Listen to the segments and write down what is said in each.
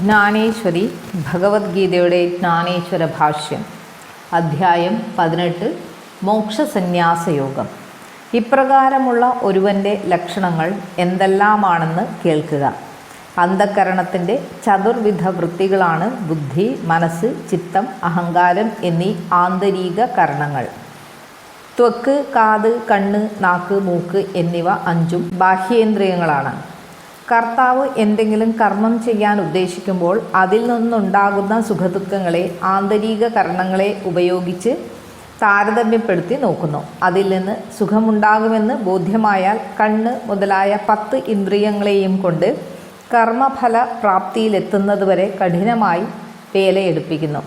ജ്ഞാനേശ്വരി ഭഗവത്ഗീതയുടെ ജ്ഞാനേശ്വര ഭാഷ്യം. അധ്യായം പതിനെട്ട് മോക്ഷസന്യാസയോഗം. ഇപ്രകാരമുള്ള ഒരുവന്റെ ലക്ഷണങ്ങൾ എന്തെല്ലാമാണെന്ന് കേൾക്കുക. അന്ധക്കരണത്തിന്റെ ചതുർവിധ വൃത്തികളാണ് ബുദ്ധി മനസ്സ് ചിത്തം അഹങ്കാരം എന്നീ ആന്തരിക കരണങ്ങൾ. ത്വക്ക് കാത് കണ്ണ് നാക്ക് മൂക്ക് എന്നിവ അഞ്ചും ബാഹ്യേന്ദ്രിയങ്ങളാണ്. കർത്താവ് എന്തെങ്കിലും കർമ്മം ചെയ്യാൻ ഉദ്ദേശിക്കുമ്പോൾ അതിൽ നിന്നുണ്ടാകുന്ന സുഖദുഃഖങ്ങളെ ആന്തരിക കരണങ്ങളെ ഉപയോഗിച്ച് താരതമ്യപ്പെടുത്തി നോക്കുന്നു. അതിൽ നിന്ന് സുഖമുണ്ടാകുമെന്ന് ബോധ്യമായാൽ കണ്ണ് മുതലായ പത്ത് ഇന്ദ്രിയങ്ങളെയും കൊണ്ട് കർമ്മഫല പ്രാപ്തിയിലെത്തുന്നതുവരെ കഠിനമായി വേലയെടുപ്പിക്കുന്നു.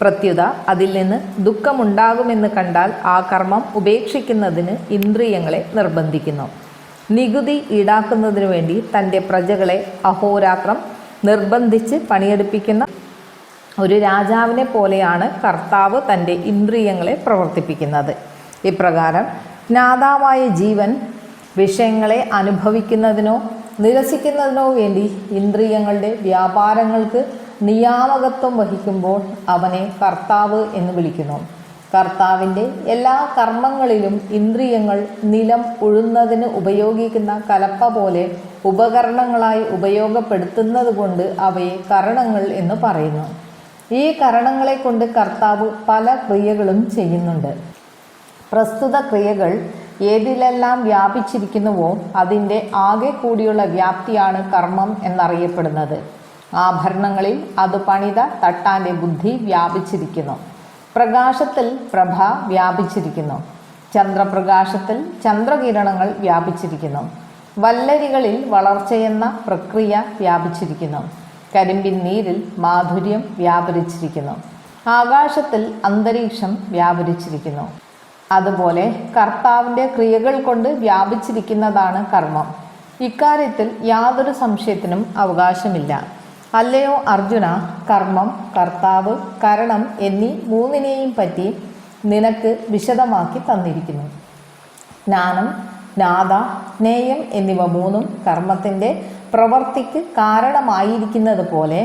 പ്രത്യുത അതിൽ നിന്ന് ദുഃഖമുണ്ടാകുമെന്ന് കണ്ടാൽ ആ കർമ്മം ഉപേക്ഷിക്കുന്നതിന് ഇന്ദ്രിയങ്ങളെ നിർബന്ധിക്കുന്നു. നികുതി ഈടാക്കുന്നതിനു വേണ്ടി തന്റെ പ്രജകളെ അഹോരാത്രം നിർബന്ധിച്ച് പണിയെടുപ്പിക്കുന്ന ഒരു രാജാവിനെ പോലെയാണ് കർത്താവ് തന്റെ ഇന്ദ്രിയങ്ങളെ പ്രവർത്തിപ്പിക്കുന്നത്. ഇപ്രകാരം ജ്ഞാതാവായ ജീവൻ വിഷയങ്ങളെ അനുഭവിക്കുന്നതിനോ നിരസിക്കുന്നതിനോ വേണ്ടി ഇന്ദ്രിയങ്ങളുടെ വ്യാപാരങ്ങൾക്ക് നിയാമകത്വം വഹിക്കുമ്പോൾ അവനെ കർത്താവ് എന്ന് വിളിക്കുന്നു. കർത്താവിന്റെ എല്ലാ കർമ്മങ്ങളിലും ഇന്ദ്രിയങ്ങൾ നിലം ഉഴുന്നതിന് ഉപയോഗിക്കുന്ന കലപ്പ പോലെ ഉപകരണങ്ങളായി ഉപയോഗപ്പെടുത്തുന്നത് കൊണ്ട് അവയെ കരണങ്ങൾ എന്ന് പറയുന്നു. ഈ കരണങ്ങളെ കൊണ്ട് കർത്താവ് പല ക്രിയകളും ചെയ്യുന്നുണ്ട്. പ്രസ്തുത ക്രിയകൾ ഏതിലെല്ലാം വ്യാപിച്ചിരിക്കുന്നുവോ അതിന്റെ ആകെ കൂടിയുള്ള വ്യാപ്തിയാണ് കർമ്മം എന്നറിയപ്പെടുന്നത്. ആഭരണങ്ങളിൽ അത് പണിത തട്ടാന്റെ ബുദ്ധി വ്യാപിച്ചിരിക്കുന്നു. പ്രകാശത്തിൽ പ്രഭ വ്യാപിച്ചിരിക്കുന്നു. ചന്ദ്രപ്രകാശത്തിൽ ചന്ദ്രകിരണങ്ങൾ വ്യാപിച്ചിരിക്കുന്നു. വല്ലരികളിൽ വളർച്ചയെന്ന പ്രക്രിയ വ്യാപിച്ചിരിക്കുന്നു. കരിമ്പിൻ നീരിൽ മാധുര്യം വ്യാപരിച്ചിരിക്കുന്നു. ആകാശത്തിൽ അന്തരീക്ഷം വ്യാപരിച്ചിരിക്കുന്നു. അതുപോലെ കർത്താവിന്റെ ക്രിയകൾ കൊണ്ട് വ്യാപിച്ചിരിക്കുന്നതാണ് കർമ്മം. ഇക്കാര്യത്തിൽ യാതൊരു സംശയത്തിനും അവകാശമില്ല. അല്ലയോ അർജുന കർമ്മം കർത്താവ് കരണം എന്നീ മൂന്നിനെയും പറ്റി നിനക്ക് വിശദമാക്കി തന്നിരിക്കുന്നു. ജ്ഞാനം നാദ നേയം എന്നിവ മൂന്നും കർമ്മത്തിന്റെ പ്രവർത്തിക്ക് കാരണമായിരിക്കുന്നത് പോലെ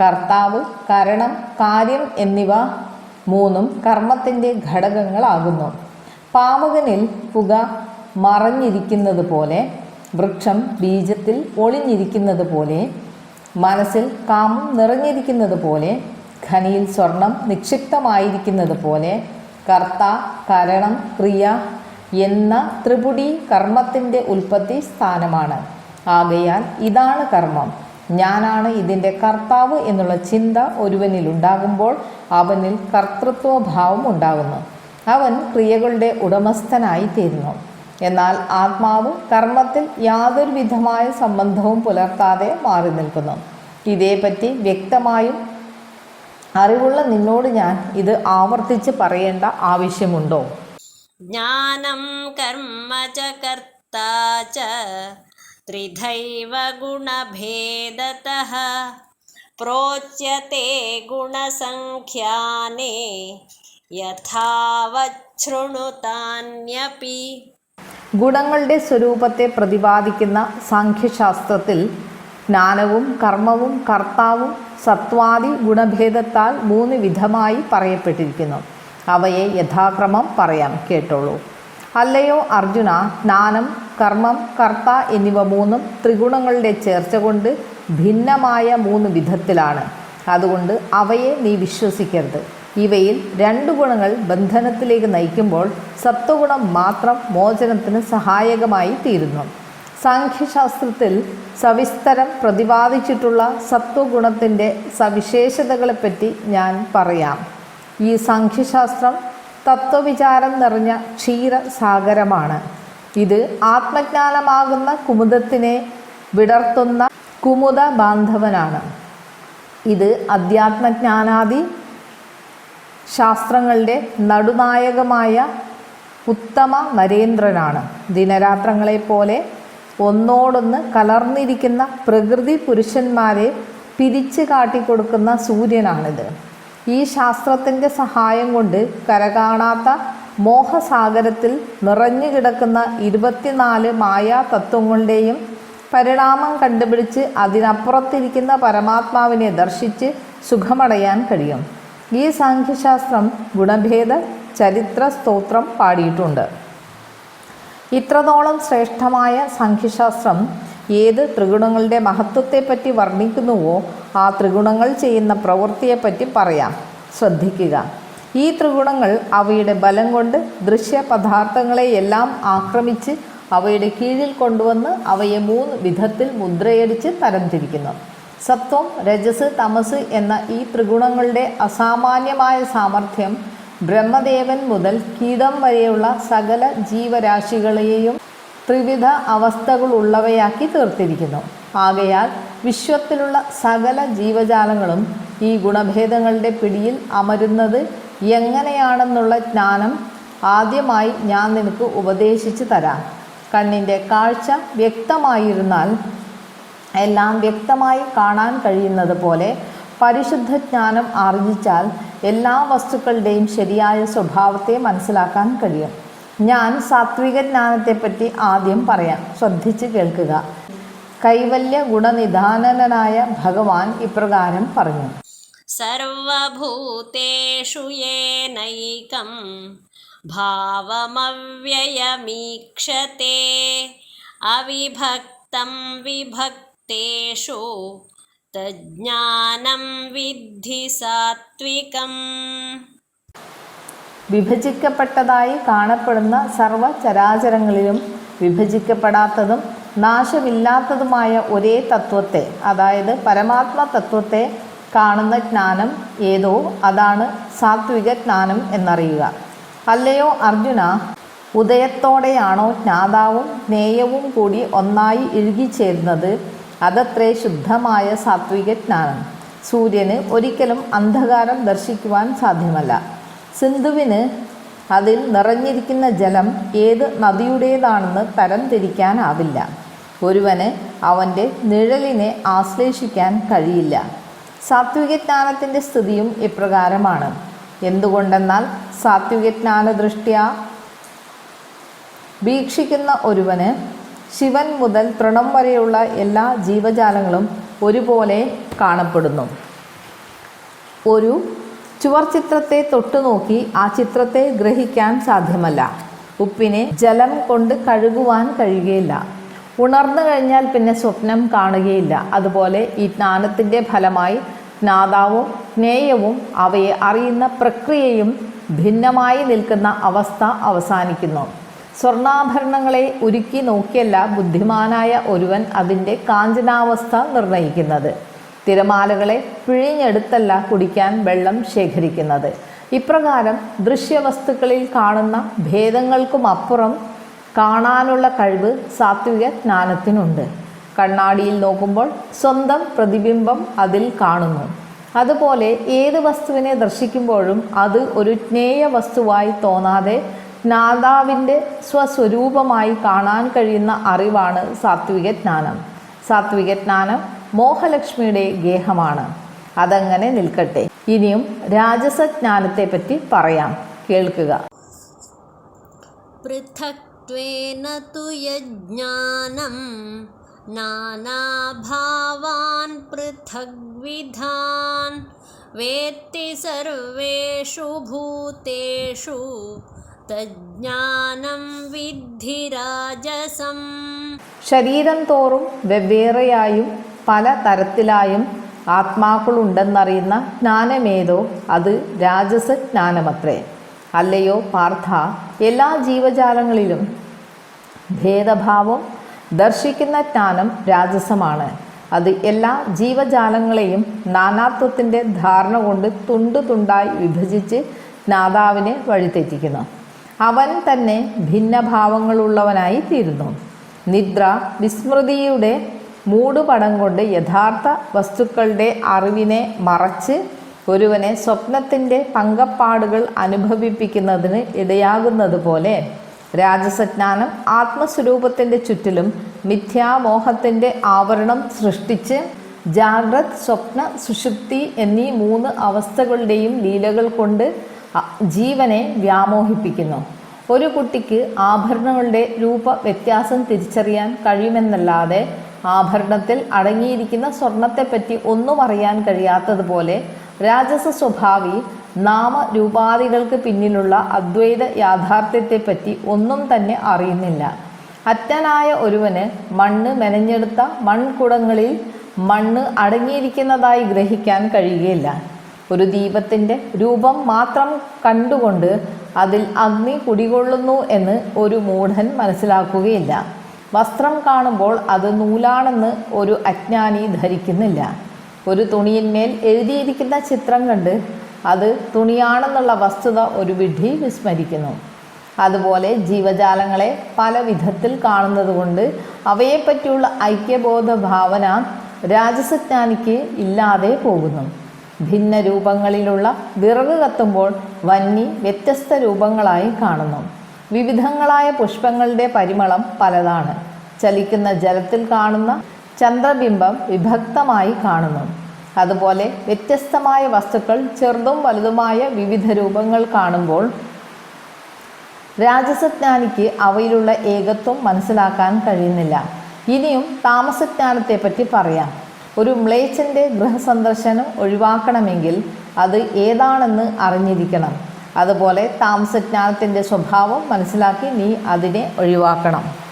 കർത്താവ് കരണം കാര്യം എന്നിവ മൂന്നും കർമ്മത്തിന്റെ ഘടകങ്ങളാകുന്നു. പാവകനിൽ പുക മറഞ്ഞിരിക്കുന്നത് പോലെ വൃക്ഷം ബീജത്തിൽ ഒളിഞ്ഞിരിക്കുന്നത് പോലെ മനസ്സിൽ കാമം നിറഞ്ഞിരിക്കുന്നത് പോലെ ഖനിയിൽ സ്വർണം നിക്ഷിപ്തമായിരിക്കുന്നത് പോലെ കർത്ത കരണം ക്രിയ എന്ന ത്രിപുടി കർമ്മത്തിന്റെ ഉൽപ്പത്തി സ്ഥാനമാണ്. ആകയാൽ ഇതാണ് കർമ്മം. ഞാനാണ് ഇതിന്റെ കർത്താവ് എന്നുള്ള ചിന്ത ഒരുവനിൽ ഉണ്ടാകുമ്പോൾ അവനിൽ കർത്തൃത്വഭാവം ഉണ്ടാകുന്നു. അവൻ ക്രിയകളുടെ ഉടമസ്ഥനായി തീരുന്നു. എന്നാൽ ആത്മാവ് കർമ്മത്തിൽ യാതൊരുവിധമായ സംബന്ധവും പുലർത്താതെ മാറി നിൽക്കുന്നു. ഇതേപ്പറ്റി വ്യക്തമായും അറിവുള്ള നിന്നോട് ഞാൻ ഇത് ആവർത്തിച്ച് പറയേണ്ട ആവശ്യമുണ്ടോ? ജ്ഞാനം കർമ്മ ത്രിധൈവ ഗുണഭേദത പ്രോച്യത്തെ യഥാവച്ഛൃണുതാന്യപി ഗുണങ്ങളുടെ സ്വരൂപത്തെ പ്രതിപാദിക്കുന്ന സാഖ്യശാസ്ത്രത്തിൽ ജ്ഞാനവും കർമ്മവും കർത്താവും സത്വാദി ഗുണഭേദത്താൽ മൂന്ന് വിധമായി പറയപ്പെട്ടിരിക്കുന്നു. അവയെ യഥാക്രമം പറയാം. കേട്ടോളൂ. അല്ലയോ അർജുന ജ്ഞാനം കർമ്മം കർത്ത എന്നിവ മൂന്നും ത്രിഗുണങ്ങളുടെ ചേർച്ച കൊണ്ട് ഭിന്നമായ മൂന്ന് വിധത്തിലാണ്. അതുകൊണ്ട് അവയെ നീ വിശ്വസിക്കരുത്. ഇവയിൽ രണ്ട് ഗുണങ്ങൾ ബന്ധനത്തിലേക്ക് നയിക്കുമ്പോൾ സത്വഗുണം മാത്രം മോചനത്തിന് സഹായകമായി തീരുന്നു. സാഖ്യശാസ്ത്രത്തിൽ സവിസ്തരം പ്രതിപാദിച്ചിട്ടുള്ള സത്വഗുണത്തിന്റെ സവിശേഷതകളെപ്പറ്റി ഞാൻ പറയാം. ഈ സാഖ്യശാസ്ത്രം തത്വവിചാരം നിറഞ്ഞ ക്ഷീരസാഗരമാണ്. ഇത് ആത്മജ്ഞാനമാകുന്ന കുമുദത്തിനെ വിടർത്തുന്ന കുമുദ ബാന്ധവനാണ്. ഇത് അധ്യാത്മജ്ഞാനാദി ശാസ്ത്രങ്ങളുടെ നടുനായകമായ ഉത്തമ നരേന്ദ്രനാണ്. ദിനരാത്രങ്ങളെപ്പോലെ ഒന്നോടൊന്ന് കലർന്നിരിക്കുന്ന പ്രകൃതി പുരുഷന്മാരെ പിരിച്ചു കാട്ടിക്കൊടുക്കുന്ന സൂര്യനാണിത്. ഈ ശാസ്ത്രത്തിന്റെ സഹായം കൊണ്ട് കരകാണാത്ത മോഹസാഗരത്തിൽ നിറഞ്ഞു കിടക്കുന്ന ഇരുപത്തിനാല് മായാ തത്വങ്ങളുടെയും പരിണാമം കണ്ടുപിടിച്ച് അതിനപ്പുറത്തിരിക്കുന്ന പരമാത്മാവിനെ ദർശിച്ച് സുഖമടയാൻ കഴിയും. ഈ സാഖ്യശാസ്ത്രം ഗുണഭേദ ചരിത്ര സ്തോത്രം പാടിയിട്ടുണ്ട്. ഇത്രത്തോളം ശ്രേഷ്ഠമായ സാഖ്യശാസ്ത്രം ഏത് ത്രിഗുണങ്ങളുടെ മഹത്വത്തെപ്പറ്റി വർണിക്കുന്നുവോ ആ ത്രിഗുണങ്ങൾ ചെയ്യുന്ന പ്രവൃത്തിയെപ്പറ്റി പറയാം. ശ്രദ്ധിക്കുക. ഈ ത്രിഗുണങ്ങൾ അവയുടെ ബലം കൊണ്ട് ദൃശ്യ പദാർത്ഥങ്ങളെയെല്ലാം ആക്രമിച്ച് അവയുടെ കീഴിൽ കൊണ്ടുവന്ന് അവയെ മൂന്ന് വിധത്തിൽ മുദ്രയടിച്ച് തരംതിരിക്കുന്നു. സത്വം രജസ് തമസ് എന്ന ഈ ത്രിഗുണങ്ങളുടെ അസാമാന്യമായ സാമർഥ്യം ബ്രഹ്മദേവൻ മുതൽ കീടം വരെയുള്ള സകല ജീവരാശികളെയും ത്രിവിധ അവസ്ഥകളുള്ളവയാക്കി തീർത്തിരിക്കുന്നു. ആകയാൽ വിശ്വത്തിലുള്ള സകല ജീവജാലങ്ങളും ഈ ഗുണഭേദങ്ങളുടെ പിടിയിൽ അമരുന്നത് എങ്ങനെയാണെന്നുള്ള ജ്ഞാനം ആദ്യമായി ഞാൻ നിനക്ക് ഉപദേശിച്ചു തരാം. കണ്ണിന്റെ കാഴ്ച വ്യക്തമായിരുന്നാൽ എല്ലാം വ്യക്തമായി കാണാൻ കഴിയുന്നത് പോലെ പരിശുദ്ധ ജ്ഞാനം ആർജിച്ചാൽ എല്ലാ വസ്തുക്കളുടെയും ശരിയായ സ്വഭാവത്തെ മനസ്സിലാക്കാൻ കഴിയും. ഞാൻ സാത്വിക ജ്ഞാനത്തെപ്പറ്റി ആദ്യം പറയാം. ശ്രദ്ധിച്ച് കേൾക്കുക. കൈവല്യ ഗുണനിധാനനായ ഭഗവാൻ ഇപ്രകാരം പറഞ്ഞു. സർവഭൂതേഷു യേനൈകം ഭാവമവ്യയമീക്ഷത്തെ അവിഭക്തം വിഭക്തി तेषु തജ്ഞാനം വിദ്ധി സാത്വികം വിഭജിക്കപ്പെട്ടതായി കാണപ്പെടുന്ന സർവ ചരാചരങ്ങളിലും വിഭജിക്കപ്പെടാത്തതും നാശമില്ലാത്തതുമായ ഒരേ തത്വത്തെ അതായത് പരമാത്മ തത്വത്തെ കാണുന്ന ജ്ഞാനം ഏതോ അതാണ് സാത്വിക ജ്ഞാനം എന്നറിയുക. അല്ലയോ അർജുന ഉദയത്തോടെയാണോ ജ്ഞാതാവും ജ്ഞേയവും കൂടി ഒന്നായി ഇഴുകിച്ചേരുന്നത്? അതത്രേ ശുദ്ധമായ സാത്വിക ജ്ഞാനം സൂര്യന് ഒരിക്കലും അന്ധകാരം ദർശിക്കുവാൻ സാധ്യമല്ല. സിന്ധുവിന് അതിൽ നിറഞ്ഞിരിക്കുന്ന ജലം ഏത് നദിയുടേതാണെന്ന് തരം തിരിക്കാനാവില്ല. ഒരുവന് അവന്റെ നിഴലിനെ ആശ്ലേഷിക്കാൻ കഴിയില്ല. സാത്വികജ്ഞാനത്തിന്റെ സ്ഥിതിയും ഇപ്രകാരമാണ് എന്തുകൊണ്ടെന്നാൽ സാത്വിക ജ്ഞാന ദൃഷ്ട്യാ വീക്ഷിക്കുന്ന ഒരുവന് ശിവൻ മുതൽ തൃണം വരെയുള്ള എല്ലാ ജീവജാലങ്ങളും ഒരുപോലെ കാണപ്പെടുന്നു. ഒരു ചുവർ ചിത്രത്തെ തൊട്ടുനോക്കി ആ ചിത്രത്തെ ഗ്രഹിക്കാൻ സാധ്യമല്ല. ഉപ്പിനെ ജലം കൊണ്ട് കഴുകുവാൻ കഴിയുകയില്ല. ഉണർന്നു കഴിഞ്ഞാൽ പിന്നെ സ്വപ്നം കാണുകയില്ല. അതുപോലെ ഈ ജ്ഞാനത്തിന്റെ ഫലമായി ജ്ഞാതാവും ജ്ഞേയവും അവയെ അറിയുന്ന പ്രക്രിയയും ഭിന്നമായി നിൽക്കുന്ന അവസ്ഥ അവസാനിക്കുന്നു. സ്വർണാഭരണങ്ങളെ ഉരുക്കി നോക്കിയല്ല ബുദ്ധിമാനായ ഒരുവൻ അതിന്റെ കാഞ്ചനാവസ്ഥ നിർണയിക്കുന്നത്. തിരമാലകളെ പിഴിഞ്ഞെടുത്തല്ല കുടിക്കാൻ വെള്ളം ശേഖരിക്കുന്നത്. ഇപ്രകാരം ദൃശ്യവസ്തുക്കളിൽ കാണുന്ന ഭേദങ്ങൾക്കുമപ്പുറം കാണാനുള്ള കഴിവ് സാത്വിക ജ്ഞാനത്തിനുണ്ട്. കണ്ണാടിയിൽ നോക്കുമ്പോൾ സ്വന്തം പ്രതിബിംബം അതിൽ കാണുന്നു. അതുപോലെ ഏത് വസ്തുവിനെ ദർശിക്കുമ്പോഴും അത് ഒരു ജ്ഞേയ വസ്തുവായി തോന്നാതെ ജ്ഞാതാവിന്റെ സ്വസ്വരൂപമായി കാണാൻ കഴിയുന്ന അറിവാണ് സാത്വിക ജ്ഞാനം. സാത്വിക ജ്ഞാനം മോഹലക്ഷ്മിയുടെ ഗേഹമാണ്. അതങ്ങനെ നിൽക്കട്ടെ. ഇനിയും രാജസജ്ഞാനത്തെപ്പറ്റി പറയാം. കേൾക്കുക. പൃഥക്വേന യജ്ഞാനം ഭൂതേഷു തജ്ഞാനം വിദ്ധി രാജസം. ശരീരം തോറും വെവ്വേറെയായും പല തരത്തിലായും ആത്മാക്കളുണ്ടെന്നറിയുന്ന ജ്ഞാനമേതോ അത് രാജസ ജ്ഞാനമത്രേ അല്ലയോ പാർത്ഥ എല്ലാ ജീവജാലങ്ങളിലും ഭേദഭാവം ദർശിക്കുന്ന ജ്ഞാനം രാജസമാണ്. അത് എല്ലാ ജീവജാലങ്ങളെയും നാനാത്വത്തിന്റെ ധാരണ കൊണ്ട് തുണ്ട് തുണ്ടായി വിഭജിച്ച് നാദാവിനെ വഴിതെറ്റിക്കുന്നു. അവൻ തന്നെ ഭിന്നഭാവങ്ങളുള്ളവനായി തീരുന്നു. നിദ്ര വിസ്മൃതിയുടെ മൂടുപടം കൊണ്ട് യഥാർത്ഥ വസ്തുക്കളുടെ അറിവിനെ മറച്ച് ഒരുവനെ സ്വപ്നത്തിന്റെ പങ്കപ്പാടുകൾ അനുഭവിപ്പിക്കുന്നതിന് ഇടയാകുന്നത് പോലെ രാജസജ്ഞാനം ആത്മസ്വരൂപത്തിന്റെ ചുറ്റിലും മിഥ്യാമോഹത്തിന്റെ ആവരണം സൃഷ്ടിച്ച് ജാഗ്രത് സ്വപ്ന സുഷുപ്തി എന്നീ മൂന്ന് അവസ്ഥകളുടെയും ലീലകൾ കൊണ്ട് ജീവനെ വ്യാമോഹിപ്പിക്കുന്നു. ഒരു കുട്ടിക്ക് ആഭരണങ്ങളുടെ രൂപ വ്യത്യാസം തിരിച്ചറിയാൻ കഴിയുമെന്നല്ലാതെ ആഭരണത്തിൽ അടങ്ങിയിരിക്കുന്ന സ്വർണത്തെപ്പറ്റി ഒന്നും അറിയാൻ കഴിയാത്തതുപോലെ രാജസ സ്വഭാവി നാമരൂപാദികൾക്ക് പിന്നിലുള്ള അദ്വൈത യാഥാർത്ഥ്യത്തെപ്പറ്റി ഒന്നും തന്നെ അറിയുന്നില്ല. അറ്റനായ ഒരുവന് മണ്ണ് മെനഞ്ഞെടുത്ത മൺകുടങ്ങളിൽ മണ്ണ് അടങ്ങിയിരിക്കുന്നതായി ഗ്രഹിക്കാൻ കഴിയുകയില്ല. ഒരു ദീപത്തിന്റെ രൂപം മാത്രം കണ്ടുകൊണ്ട് അതിൽ അഗ്നി കുടികൊള്ളുന്നു എന്ന് ഒരു മൂഢൻ മനസ്സിലാക്കുകയില്ല. വസ്ത്രം കാണുമ്പോൾ അത് നൂലാണെന്ന് ഒരു അജ്ഞാനി ധരിക്കുന്നില്ല. ഒരു തുണിയിന്മേൽ എഴുതിയിരിക്കുന്ന ചിത്രം കണ്ട് അത് തുണിയാണെന്നുള്ള വസ്തുത ഒരു വിഡ്ഢി വിസ്മരിക്കുന്നു. അതുപോലെ ജീവജാലങ്ങളെ പല വിധത്തിൽ കാണുന്നതുകൊണ്ട് അവയെപ്പറ്റിയുള്ള ഐക്യബോധ ഭാവന രാജസജ്ഞാനിക്ക് ഇല്ലാതെ പോകുന്നു. ഭിന്ന രൂപങ്ങളിലുള്ള വിറക് കത്തുമ്പോൾ വന്നി വ്യത്യസ്ത രൂപങ്ങളായി കാണുന്നു. വിവിധങ്ങളായ പുഷ്പങ്ങളുടെ പരിമളം പലതാണ്. ചലിക്കുന്ന ജലത്തിൽ കാണുന്ന ചന്ദ്രബിംബം വിഭക്തമായി കാണുന്നു. അതുപോലെ വ്യത്യസ്തമായ വസ്തുക്കൾ ചെറുതും വലുതുമായ വിവിധ രൂപങ്ങൾ കാണുമ്പോൾ രാജസജ്ഞാനിക്ക് അവയിലുള്ള ഏകത്വം മനസ്സിലാക്കാൻ കഴിയുന്നില്ല. ഇനിയും താമസജ്ഞാനത്തെപ്പറ്റി പറയാം. ഒരു മ്ലേച്ഛന്റെ ഗൃഹസന്ദർശനം ഒഴിവാക്കണമെങ്കിൽ അത് ഏതാണെന്ന് അറിഞ്ഞിരിക്കണം. അതുപോലെ താമസജ്ഞാനത്തിന്റെ സ്വഭാവം മനസ്സിലാക്കി നീ അതിനെ ഒഴിവാക്കണം.